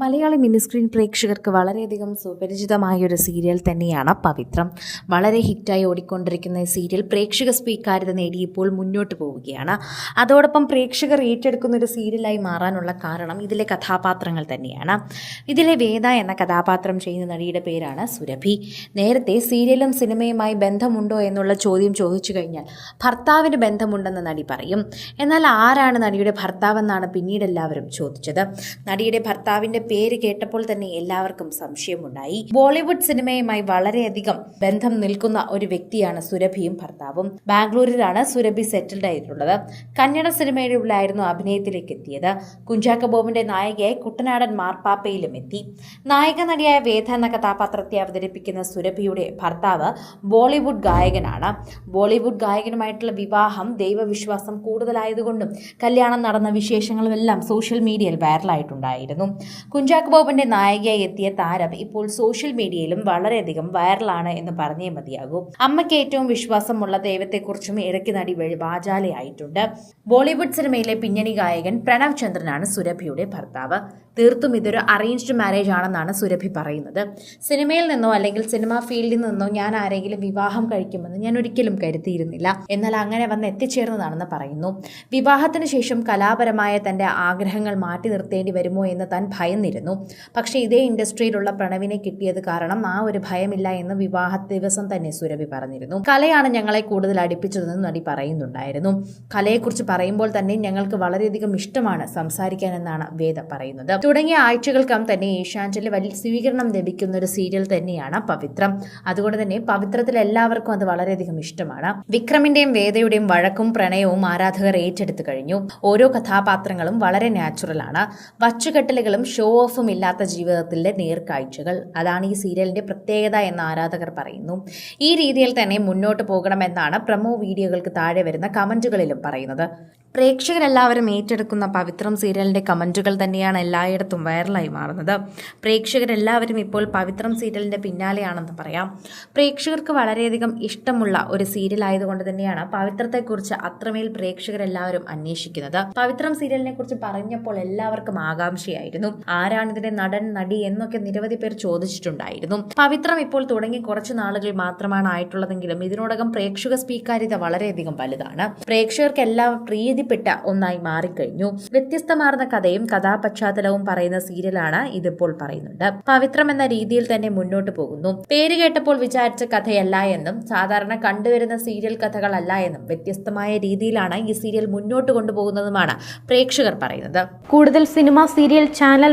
Malayali mini screen പ്രേക്ഷകർക്ക് വളരെയധികം സുപരിചിതമായ ഒരു സീരിയൽ തന്നെയാണ് പവിത്രം. വളരെ ഹിറ്റായി ഓടിക്കൊണ്ടിരിക്കുന്ന ഈ സീരിയൽ പ്രേക്ഷക സ്വീകാര്യത നേടി ഇപ്പോൾ മുന്നോട്ട് പോവുകയാണ്. അതോടൊപ്പം പ്രേക്ഷകർ ഏറ്റെടുക്കുന്ന ഒരു സീരിയലായി മാറാനുള്ള കാരണം ഇതിലെ കഥാപാത്രങ്ങൾ തന്നെയാണ്. ഇതിലെ വേദ എന്ന കഥാപാത്രം ചെയ്യുന്ന നടിയുടെ പേരാണ് സുരഭി. നേരത്തെ സീരിയലും സിനിമയുമായി ബന്ധമുണ്ടോ എന്നുള്ള ചോദ്യം ചോദിച്ചു കഴിഞ്ഞാൽ ഭർത്താവിന് ബന്ധമുണ്ടെന്ന് നടി പറയും. എന്നാൽ ആരാണ് നടിയുടെ ഭർത്താവെന്നാണ് പിന്നീട് എല്ലാവരും ചോദിച്ചത്. നടിയുടെ ഭർത്താവിന്റെ പേര് കേട്ടപ്പോൾ തന്നെ എല്ലാവർക്കും സംശയമുണ്ടായി. ബോളിവുഡ് സിനിമയുമായി വളരെയധികം ബന്ധം നിൽക്കുന്ന ഒരു വ്യക്തിയാണ് സുരഭിയും ഭർത്താവും. ബാംഗ്ലൂരിലാണ് സുരഭി സെറ്റിൽഡ് ആയിട്ടുള്ളത്. കന്നഡ സിനിമയിലുള്ളായിരുന്നു അഭിനയത്തിലേക്ക് എത്തിയത്. കുഞ്ചാക്ക ബോബിന്റെ നായികയായി കുട്ടനാടൻ മാർപ്പാപ്പയിലും എത്തി. നായിക നടിയായ വേദ എന്ന കഥാപാത്രത്തെ അവതരിപ്പിക്കുന്ന സുരഭിയുടെ ഭർത്താവ് ബോളിവുഡ് ഗായകനാണ്. ബോളിവുഡ് ഗായകനുമായിട്ടുള്ള വിവാഹം ദൈവവിശ്വാസം കൂടുതലായതുകൊണ്ടും കല്യാണം നടന്ന വിശേഷങ്ങളുമെല്ലാം സോഷ്യൽ മീഡിയയിൽ വൈറലായിട്ടുണ്ടായിരുന്നു. കുഞ്ചാക്കോ ബോബന്റെ നായികയായി എത്തിയ താരം ഇപ്പോൾ സോഷ്യൽ മീഡിയയിലും വളരെയധികം വൈറലാണ് എന്ന് പറഞ്ഞേ മതിയാകൂ. അമ്മയ്ക്ക് ഏറ്റവും വിശ്വാസമുള്ള ദൈവത്തെക്കുറിച്ചും ഇടയ്ക്ക് നടി വഴി വാചാലയായിട്ടുണ്ട്. ബോളിവുഡ് സിനിമയിലെ പിന്നണി ഗായകൻ പ്രണവ് ചന്ദ്രനാണ് സുരഭിയുടെ ഭർത്താവ്. തീർത്തും ഇതൊരു അറേഞ്ച്ഡ് മാരേജ് ആണെന്നാണ് സുരഭി പറയുന്നത്. സിനിമയിൽ നിന്നോ അല്ലെങ്കിൽ സിനിമാ ഫീൽഡിൽ നിന്നോ ഞാൻ ആരെങ്കിലും വിവാഹം കഴിക്കുമെന്ന് ഞാൻ ഒരിക്കലും കരുതിയിരുന്നില്ല. എന്നാൽ അങ്ങനെ വന്ന് എത്തിച്ചേർന്നതാണെന്ന് പറയുന്നു. വിവാഹത്തിന് ശേഷം കലാപരമായ തന്റെ ആഗ്രഹങ്ങൾ മാറ്റി നിർത്തേണ്ടി വരുമോ എന്ന് താൻ ഭയന്നിരുന്നു പക്ഷേ ഇതേ ഇൻഡസ്ട്രിയിലുള്ള പ്രണവിനെ കിട്ടിയത് കാരണം ആ ഒരു ഭയമില്ല എന്ന് വിവാഹ ദിവസം തന്നെ സുരഭി പറഞ്ഞിരുന്നു. കലയാണ് ഞങ്ങളെ കൂടുതൽ അടുപ്പിച്ചതെന്ന് നടി പറയുന്നുണ്ടായിരുന്നു. കലയെക്കുറിച്ച് പറയുമ്പോൾ തന്നെ ഞങ്ങൾക്ക് വളരെയധികം ഇഷ്ടമാണ് സംസാരിക്കാൻ എന്നാണ് വേദ പറയുന്നത്. തുടങ്ങിയ ആഴ്ചകൾക്കം തന്നെ ഏഷ്യാഞ്ചലിൽ വലിയ സ്വീകരണം ലഭിക്കുന്ന ഒരു സീരിയൽ തന്നെയാണ് പവിത്രം. അതുകൊണ്ട് തന്നെ പവിത്രത്തിൽ എല്ലാവർക്കും അത് വളരെയധികം ഇഷ്ടമാണ്. വിക്രമിന്റെയും വേദയുടെയും വഴക്കും പ്രണയവും ആരാധകർ ഏറ്റെടുത്തു കഴിഞ്ഞു. ഓരോ കഥാപാത്രങ്ങളും വളരെ നാച്ചുറൽ ആണ്. വച്ചുകെട്ടലുകളും ഷോ ഓഫും ഇല്ലാത്ത ജീവിതത്തിലെ നേർക്കാഴ്ചകൾ. അതാണ് ഈ സീരിയലിന്റെ പ്രത്യേകത എന്ന് ആരാധകർ പറയുന്നു. ഈ രീതിയിൽ തന്നെ മുന്നോട്ട് പോകണമെന്നാണ് പ്രമോ വീഡിയോകൾക്ക് താഴെ വരുന്ന കമന്റുകളിലും പറയുന്നത്. പ്രേക്ഷകരെല്ലാവരും ഏറ്റെടുക്കുന്ന പവിത്രം സീരിയലിന്റെ കമന്റുകൾ തന്നെയാണ് എല്ലായിടത്തും വൈറലായി മാറുന്നത്. പ്രേക്ഷകരെല്ലാവരും ഇപ്പോൾ പവിത്രം സീരിയലിന്റെ പിന്നാലെയാണെന്ന് പറയാം. പ്രേക്ഷകർക്ക് വളരെയധികം ഇഷ്ടമുള്ള ഒരു സീരിയൽ ആയതുകൊണ്ട് തന്നെയാണ് പവിത്രത്തെക്കുറിച്ച് അത്രമേൽ പ്രേക്ഷകരെല്ലാവരും അന്വേഷിക്കുന്നത്. പവിത്രം സീരിയലിനെ കുറിച്ച് പറഞ്ഞപ്പോൾ എല്ലാവർക്കും ആകാംക്ഷയായിരുന്നു. ആരാണ് ഇതിന്റെ നടൻ നടി എന്നൊക്കെ നിരവധി പേർ ചോദിച്ചിട്ടുണ്ടായിരുന്നു. പവിത്രം ഇപ്പോൾ തുടങ്ങി കുറച്ച് നാളുകൾ മാത്രമാണ് ആയിട്ടുള്ളതെങ്കിലും ഇതിനോടകം പ്രേക്ഷക സ്വീകാര്യത വളരെയധികം വലുതാണ്. പ്രേക്ഷകർക്ക് എല്ലാം പ്രീതിപ്പെട്ട ഒന്നായി മാറിക്കഴിഞ്ഞു. വ്യത്യസ്തമാർന്ന കഥയും കഥാപശ്ചാത്തലവും പറയുന്ന സീരിയലാണ് ഇതിപ്പോൾ പറയുന്നുണ്ട്. പവിത്രം എന്ന രീതിയിൽ തന്നെ മുന്നോട്ട് പോകുന്നു. പേര് കേട്ടപ്പോൾ വിചാരിച്ച കഥയല്ല എന്നും സാധാരണ കണ്ടുവരുന്ന സീരിയൽ കഥകളല്ല എന്നും വ്യത്യസ്തമായ രീതിയിലാണ് ഈ സീരിയൽ മുന്നോട്ട് കൊണ്ടുപോകുന്നതുമാണ് പ്രേക്ഷകർ പറയുന്നത്. കൂടുതൽ സിനിമ സീരിയൽ ചാനൽ